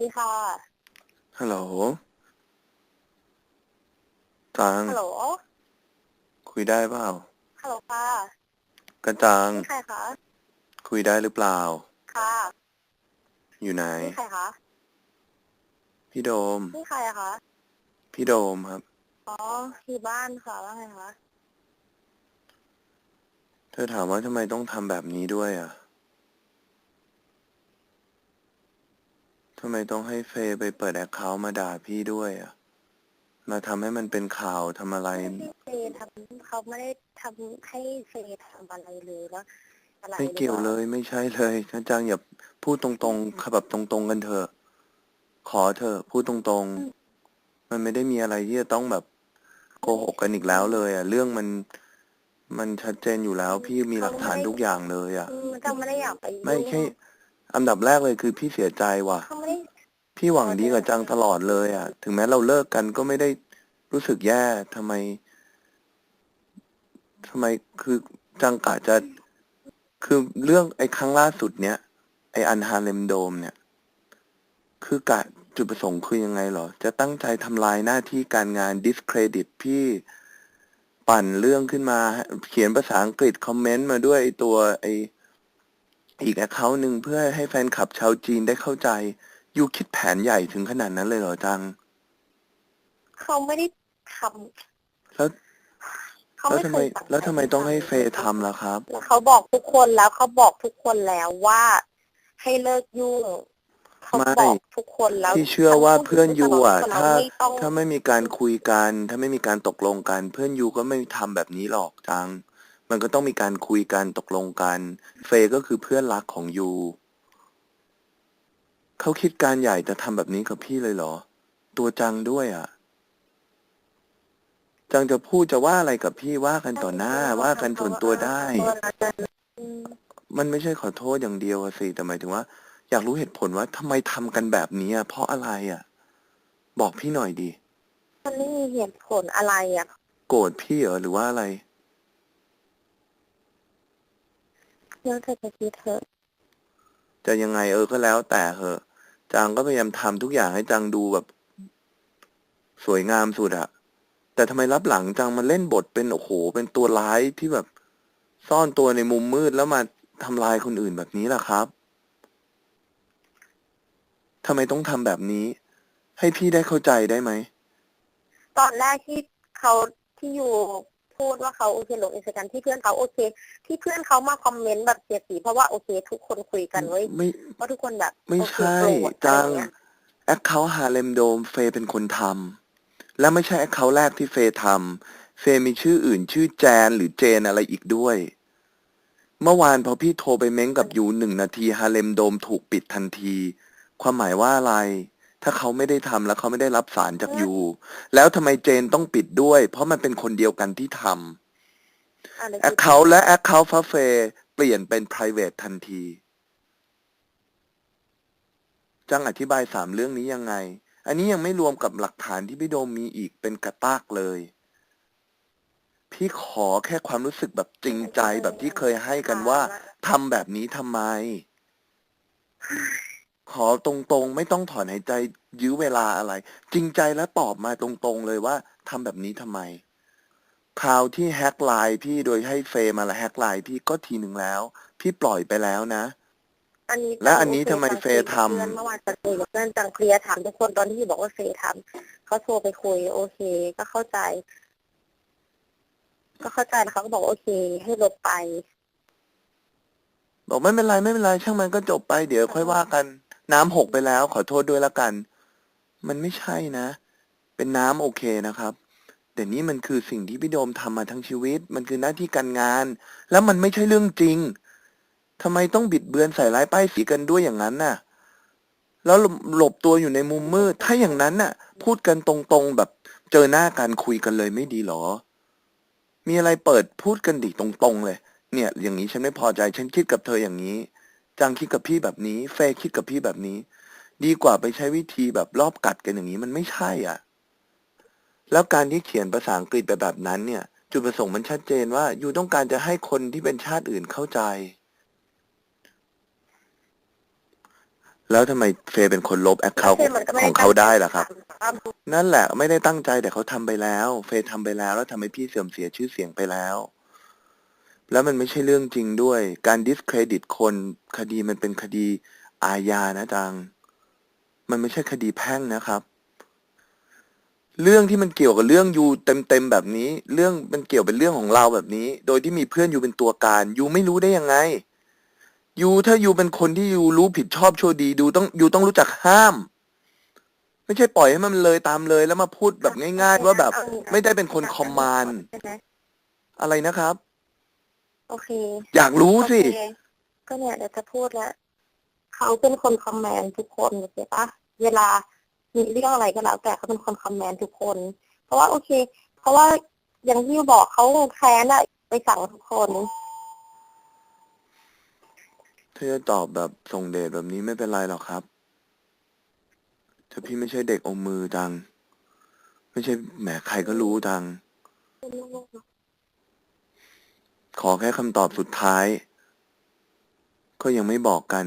ดีค่ะฮัลโหลจังฮัลโหลคุยได้เปล่าฮัลโหลค่ะกระจังนี่ใครคะคุยได้หรือเปล่า ค่ะ อยู่ไหนนี่ใครคะพี่โดม นี่ใครอะคะพี่โดมครับ อ๋อที่บ้านค่ะว่าไงคะเธอถามว่าทำไมต้องทำแบบนี้ด้วยอะ ทำไมต้องให้เฟย์ไปเปิดแอคเคาท์มาด่าพี่ด้วยอะ มาทำให้มันเป็นข่าวทำอะไร ไม่ใช่เฟย์ทำเขาไม่ได้ทำให้เฟย์ทำอะไรเลยแล้วอะไรไม่เกี่ยวเลยไม่ใช่เลยกระจังอย่าพูดตรงๆแบบตรงๆกันเถอะ ขอเถอะพูดตรงๆ มันไม่ได้มีอะไรที่จะต้องแบบโกหกกันอีกแล้วเลยอะ เรื่องมันมันชัดเจนอยู่แล้ว พี่มีหลักฐานทุกอย่างเลยอะ อืมจังไม่ได้อยากไปยุ่งไม่แค่ อันดับแรกเลยคือพี่เสียใจว่ะ เขาไม่ได้พี่หวังดีกับจังตลอดเลยอะ ถึงแม้เราเลิกกันก็ไม่ได้รู้สึกแย่ทำไมทำไมคือจังกะจะคือเรื่องไอ้ครั้งล่าสุดเนี้ยไอ้อันฮาเลมโดมเนี่ย คือกะจุดประสงค์คือยังไงเหรอ จะตั้งใจทำลายหน้าที่การงาน discredit พี่ปั่นเรื่องขึ้นมา เขียนภาษาอังกฤษคอมเมนต์มาด้วยไอ้ตัวไอ้ อีกแอคเคาท์หนึ่งเพื่อให้แฟนคลับชาวจีนได้เข้าใจ ยูคิดแผนใหญ่ถึงขนาดนั้นเลยเหรอจัง เขาไม่ได้ทแล้วำเขาแล้วไม่ทำเคไมยสั่งแล้วทำไมต้องให้เฟย์ทำล่ะครับแล้วเขาบอกทุกคนแล้วเขาบอกทุกคนแล้วว่า ให้เลิกยุ่งเขาไม่บอกทุกคนแล้วพี่เชื่อว่าเพื่อนยูอะตลดถ้า ไม่ต้อง ถ้าไม่มีการคุยกัน ถ้าไม่มีการตกลงกัน เพื่อนยูก็ไม่ทำแบบนี้หรอกจัง มันก็ต้องมีการคุยกันตกลงกัน เฟย์ก็คือเพื่อนรักของยูเขาคิดการใหญ่จะทำแบบนี้กับพี่เลยเหรอ ตัวจังด้วยอะ จังจะพูดจะว่าอะไรกับพี่ว่ากันต่อหน้าว่ากันส่วนตัวได้อืมมันไม่ใช่ขอโทษอย่างเดียวอะสิแต่หมายถึงว่า อยากรู้เหตุผลว่าทำไมทำกันแบบนี้อะเพราะอะไรอะบอกพี่หน่อยดีมันไม่มีเหตุผลอะไรอะ โกรธพี่เหรอหรือว่าอะไร เรื่องเธอจะคิดเถอะจะยังไงเออก็แล้วแต่เหอะจังก็พยายามทำทุกอย่างให้จังดูแบบ สวยงามสุดอะแต่ทำไมรับหลังจังมันเล่นบทเป็นโอ้โห เป็นตัวร้ายที่แบบ ซ่อนตัวในมุมมืดแล้วมาทำลายคนอื่นแบบนี้ล่ะครับทำไมต้องทำแบบนี้ ให้พี่ได้เข้าใจได้ไหม ตอนแรกที่เขาที่อยู่ พูดว่าเขาโอเคลงอินสตาแกรมที่เพื่อนเขาโอเค ที่เพื่อนเขามาคอมเมนต์แบบเสียสีเพราะว่าโอเค ทุกคนคุยกันเว้ยไม่ว่าทุกคนแบบไม่โอเคใช่โกรธจังอะไรเงี้ยแอคเคาท์ฮาเลมโดมเฟย์เป็นคนทำและไม่ใช่แอคเคาท์แรกที่เฟย์ทำเฟย์มีชื่ออื่นชื่อแจนหรือเจนอะไรอีกด้วย เมื่อวานพอพี่โทรไปเม้งกับยูหนึ่งนาทีฮาเลมโดมถูกปิดทันที ความหมายว่าอะไร ถ้าเขาไม่ได้ทำแล้วเขาไม่ได้รับสารจากยูแล้วทำไมเจนต้องปิดด้วย เพราะมันเป็นคนเดียวกันที่ทำอะเดี๋ยวแอคเคาท์และแอคเคาท์ฟ้าเฟย์เปลี่ยนเป็น private ทันทีจังอธิบายสามเรื่องนี้ยังไง อันนี้ยังไม่รวมกับหลักฐานที่พี่โดมมีอีกเป็นกระตากเลย พี่ขอแค่ความรู้สึกแบบจริงใจแบบที่เคยให้กันว่าทำแบบนี้ทำไม ขอตรงๆ ไม่ต้องถอนหายใจยื้อเวลาอะไร จริงใจและตอบมาตรงๆเลยว่าทำแบบนี้ทำไม คราวที่แฮ็กไลน์พี่โดยให้เฟย์มาละแฮ็กไลน์พี่ก็ทีหนึ่งแล้ว พี่ปล่อยไปแล้วนะ อันนี้และอันนี้โคทำไมจังเฟย์ทำคุยกับเพื่อนเมื่อวานจังคุยกับเพื่อนจังเคลียร์ถามทุกคนตอนที่พี่บอกว่าเฟย์ทำเขาโทรไปคุย โอเค ก็เข้าใจ ก็เข้าใจแล้วเขาก็บอกว่าโอเค ให้ลบไปบอกไม่เป็นไรไม่เป็นไรช่างมันก็จบไปเดี๋ยวค่อยว่ากัน น้ำหกไปแล้ว ขอโทษด้วยละกัน มันไม่ใช่นะ เป็นน้ำโอเคนะครับ แต่นี่มันคือสิ่งที่พี่โดมทำมาทั้งชีวิต มันคือหน้าที่การงาน แล้วมันไม่ใช่เรื่องจริงทำไมต้องบิดเบือนใส่ร้ายป้ายสีกันด้วยอย่างนั้นน่ะ แล้วหลบหลบตัวอยู่ในมุมมืด ถ้าอย่างนั้นน่ะ พูดกันตรงๆแบบเจอหน้ากันคุยกันเลยไม่ดีหรอ มีอะไรเปิดพูดกันดิตรงๆเลย เนี่ย อย่างนี้ฉันไม่พอใจ ฉันคิดกับเธออย่างนี้ จังคิดกับพี่แบบนี้ เฟยคิดกับพี่แบบนี้ ดีกว่าไปใช้วิธีแบบรอบกัดกันอย่างนี้มันไม่ใช่อะ แล้วการที่เขียนภาษาอังกฤษไปแบบนั้นเนี่ย จุดประสงค์มันชัดเจนว่า อยู่ต้องการจะให้คนที่เป็นชาติอื่นเข้าใจ แล้วทำไมเฟยเป็นคนลบแอคเคาท์ของเขาได้ล่ะครับ นั่นแหละไม่ได้ตั้งใจแต่เขาทำไปแล้ว เฟยทำไปแล้ว แล้วทำให้พี่เสื่อมเสียชื่อเสียงไปแล้ว แล้วมันไม่ใช่เรื่องจริงด้วย การ discredit คนคดีมันเป็นคดีอาญานะจัง มันไม่ใช่คดีแพ่งนะครับ เรื่องที่มันเกี่ยวกับเรื่องยูเต็มๆแบบนี้ เรื่องมันเกี่ยวเป็นเรื่องของเราแบบนี้ โดยที่มีเพื่อนยูเป็นตัวการยูไม่รู้ได้ยังไงยูถ้ายูเป็นคนที่ยูรู้ผิดชอบชั่วดีดูต้องยูต้องรู้จักห้าม ไม่ใช่ปล่อยให้มันเลยตามเลยแล้วมาพูดแบบง่าย ๆ ว่าแบบ ไม่ได้เป็นคนคอมมานด์อะไรนะครับ โอเค อยากรู้สิ โอเคก็เนี่ยเดี๋ยวจะพูดแล้วเขาเป็นคนคอมแมนด์ทุกคนเข้าใจปะเวลามีเรื่องอะไรก็แล้ว แต่เขาเป็นคนคอมแมนด์ทุกคน เพราะว่าโอเค เพราะว่าอย่างที่บอกเขาแค้นอะไปสั่งทุกคน ถ้าจะตอบแบบส่งเดชแบบนี้ไม่เป็นไรหรอกครับถ้าพี่ไม่ใช่เด็กอมมือจัง ไม่ใช่แหมใครก็รู้จัง ขอแค่คำตอบสุดท้าย ก็ยังไม่บอกกัน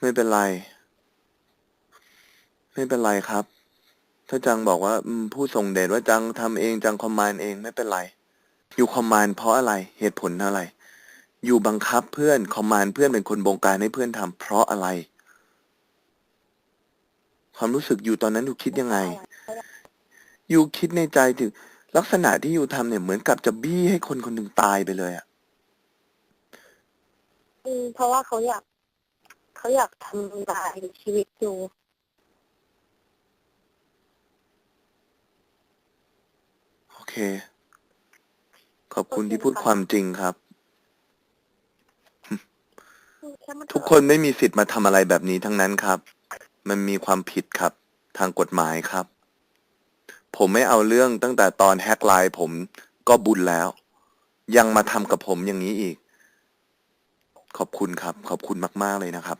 ไม่เป็นไร ไม่เป็นไรครับ ถ้าจังบอกว่าผู้ส่งเดชว่าจังทำเองจังคอมมานเองไม่เป็นไร อยู่คอมมานเพราะอะไรเหตุผลอะไร อยู่บังคับเพื่อนคอมมานเพื่อนเป็นคนบงการให้เพื่อนทำเพราะอะไร ความรู้สึกอยู่ตอนนั้นอยู่คิดยังไง อยู่คิดในใจถึง ลักษณะที่อยู่ทำเนี่ยเหมือนกับจะบี้ให้คนคนหนึ่งตายไปเลยอะอืมเพราะว่าเขาอยาก เขาอยากทำลายชีวิตอยู่โอเค ขอบคุณที่พูดความจริงครับ ทุกคนไม่มีสิทธิ์มาทำอะไรแบบนี้ทั้งนั้นครับ มันมีความผิดครับ ทางกฎหมายครับ ผมไม่เอาเรื่องตั้งแต่ตอนแฮกไลน์ผมก็บุญแล้ว ยังมาทำกับผมอย่างนี้อีก ขอบคุณครับ ขอบคุณมาก ๆ เลยนะครับ